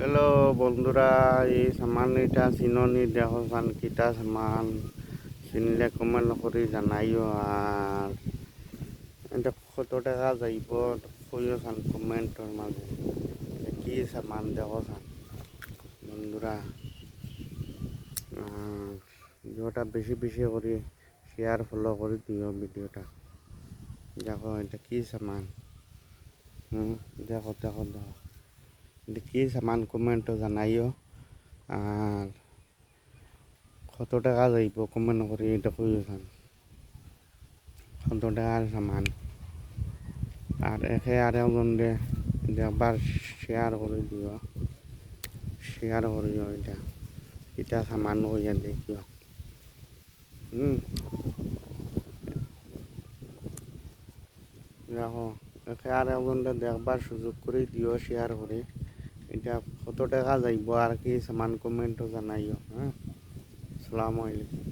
Hello বন্ধুরা, এই সামান এটা চিননি দেখো চান কিটা সামান, চিনলে কমেন্ট করে জানাইও আর এটা কত টাকা যাইব কইও চান কমেন্টর মাঝে কি সামান দেখো চান বন্ধুরা ভিডিওটা বেশি বেশি করে শেয়ার ফলো করে দিও ভিডিওটা দেখো এটা কি সামান? হুম, দেখো দেখো দেখো। কি সামান কমেন্টও জানাইও। আর কত টাকা যাইব কমেন্ট করে এটা কইও চান কত টাকার সামান আর একে আর একজন একবার শেয়ার করে দিও শেয়ার করিও এটা এটা সামান হইয়া দেখিও হুম দেখো একে আর একজন দেখবার সুযোগ করে দিও শেয়ার করে এটা কত টাকা যাইব আর কি সামান কমেন্টও জানাইও হ্যাঁ আসসালামু আলাইকুম